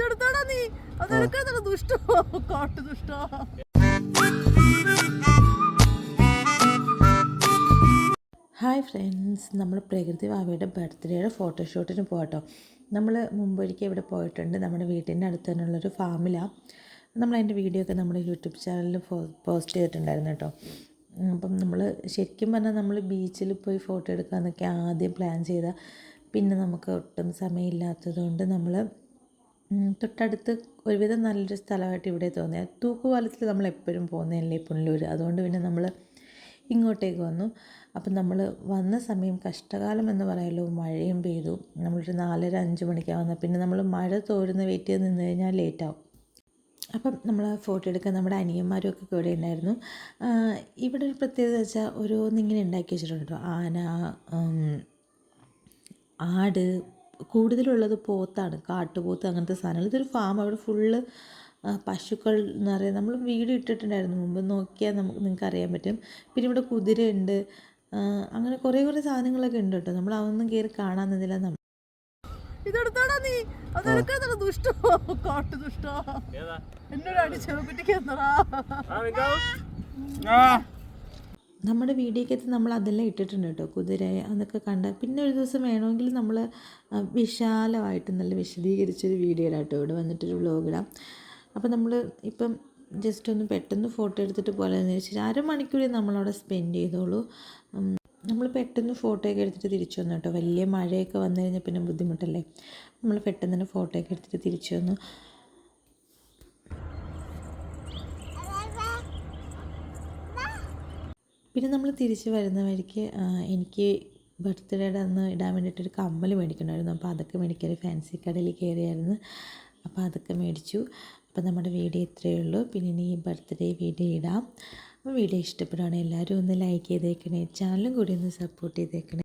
ഇതെടുത്താടാ നീ. അതെടുക്കാ ദുഷ്ടോ? കാട്ടു ദുഷ്ടോ? Hi friends. നമ്മൾ പ്രകൃതി വാവയുടെ ബർത്ത്ഡേയുടെ ഫോട്ടോഷൂട്ടിന് പോകട്ടോ നമ്മൾ മുമ്പൊരിക്കൽ ഇവിടെ പോയിട്ടുണ്ട്? നമ്മുടെ വീട്ടിന്റെ അടുത്ത് തന്നെയുള്ളൊരു ഫാമിലാണ് നമ്മൾ അതിന്റെ വീഡിയോ ഒക്കെ നമ്മുടെ യൂട്യൂബ് ചാനലിൽ പോസ്റ്റ് ചെയ്തിട്ടുണ്ടായിരുന്നു കേട്ടോ. അപ്പം നമ്മൾ ശരിക്കും പറഞ്ഞാൽ നമ്മൾ ബീച്ചിൽ പോയി ഫോട്ടോ എടുക്കാമെന്നൊക്കെ ആദ്യം പ്ലാൻ ചെയ്ത. പിന്നെ നമുക്ക് ഒട്ടും സമയമില്ലാത്തതുകൊണ്ട് നമ്മൾ തൊട്ടടുത്ത് ഒരുവിധം നല്ലൊരു സ്ഥലമായിട്ട് ഇവിടെ തോന്നിയത്. തൂക്കുപാലത്തിൽ നമ്മൾ എപ്പോഴും പോകുന്നതല്ലേ പുനലൂർ അതുകൊണ്ട് പിന്നെ നമ്മൾ ഇങ്ങോട്ടേക്ക് വന്നു. അപ്പം നമ്മൾ വന്ന സമയം കഷ്ടകാലം എന്ന് പറയാമല്ലോ മഴയും പെയ്തു. നമ്മളൊരു നാലര അഞ്ച് മണിക്കാണ് വന്നത്. പിന്നെ നമ്മൾ മഴ തോരുന്ന വെയിറ്റ് ചെയ്ത് നിന്ന് കഴിഞ്ഞാൽ ലേറ്റാവും അപ്പം നമ്മൾ ഫോട്ടോ എടുക്കാൻ നമ്മുടെ അനിയന്മാരും ഒക്കെ കൂടെ ഉണ്ടായിരുന്നു. ഇവിടെ ഒരു പ്രത്യേകത വെച്ചാൽ ഓരോന്നിങ്ങനെ ഉണ്ടാക്കി വെച്ചിട്ടുണ്ട് ആന ആട് കൂടുതലുള്ളത് പോത്താണ് കാട്ടുപോത്ത് അങ്ങനത്തെ സാധനങ്ങൾ. ഇതൊരു ഫാം അവിടെ ഫുള്ള് പശുക്കൾ എന്ന് പറയുന്നത് നമ്മൾ വീട് ഇട്ടിട്ടുണ്ടായിരുന്നു. മുമ്പ് നോക്കിയാൽ നമുക്ക് നിങ്ങൾക്ക് അറിയാൻ പറ്റും. പിന്നെ ഇവിടെ കുതിരയുണ്ട് അങ്ങനെ കുറേ കുറേ സാധനങ്ങളൊക്കെ ഉണ്ട് കേട്ടോ. നമ്മൾ അതൊന്നും കയറി കാണാൻ നിന്നില്ല. നമ്മൾ ഇതെടുത്തോടാ നീ. അതെടുക്കാ ദുഷ്ടോ? കാട്ടു ദുഷ്ടോ. എന്നോട് അടിച്ചു കുട്ടിക്ക് എന്നടാ നമ്മുടെ വീഡിയോക്കകത്ത് നമ്മൾ അതെല്ലാം ഇട്ടിട്ടുണ്ട് കേട്ടോ. കുതിര അതൊക്കെ കണ്ട പിന്നെ ഒരു ദിവസം വേണമെങ്കിൽ നമ്മൾ വിശാലമായിട്ട് നല്ല വിശദീകരിച്ചൊരു വീഡിയോ ഇടാം കേട്ടോ. ഇവിടെ വന്നിട്ടൊരു വ്ലോഗ് ഇടാം. അപ്പോൾ നമ്മൾ ഇപ്പം ജസ്റ്റ് ഒന്ന് പെട്ടെന്ന് ഫോട്ടോ എടുത്തിട്ട് പോലെന്ന് വെച്ചാൽ അരമണിക്കൂർ നമ്മളവിടെ സ്പെൻഡ് ചെയ്തോളൂ. നമ്മൾ പെട്ടെന്ന് ഫോട്ടോയൊക്കെ എടുത്തിട്ട് തിരിച്ചു വന്നു കേട്ടോ. വലിയ മഴയൊക്കെ വന്നു കഴിഞ്ഞാൽ പിന്നെ ബുദ്ധിമുട്ടല്ലേ? നമ്മൾ പെട്ടെന്ന് തന്നെ ഫോട്ടോ ഒക്കെ എടുത്തിട്ട് തിരിച്ചു വന്നു. പിന്നെ നമ്മൾ തിരിച്ച് വരുന്ന വഴിക്ക് എനിക്ക് ബർത്ത്ഡേയുടെ അന്ന് ഇടാൻ വേണ്ടിയിട്ടൊരു കമ്മൽ മേടിക്കണമായിരുന്നു. അപ്പോൾ അതൊക്കെ മേടിക്കാൻ ഫാൻസി കടയിൽ കയറിയായിരുന്നു. അപ്പോൾ അതൊക്കെ മേടിച്ചു. അപ്പോൾ നമ്മുടെ വീഡിയോ ഇത്രയേ ഉള്ളൂ. പിന്നെ ഇനി ബർത്ത്ഡേ വീഡിയോ ഇടാം. അപ്പോൾ വീഡിയോ ഇഷ്ടപ്പെടുകയാണെങ്കിൽ എല്ലാവരും ഒന്ന് ലൈക്ക് ചെയ്തേക്കണേ. ചാനലും കൂടി ഒന്ന് സപ്പോർട്ട് ചെയ്തേക്കണേ.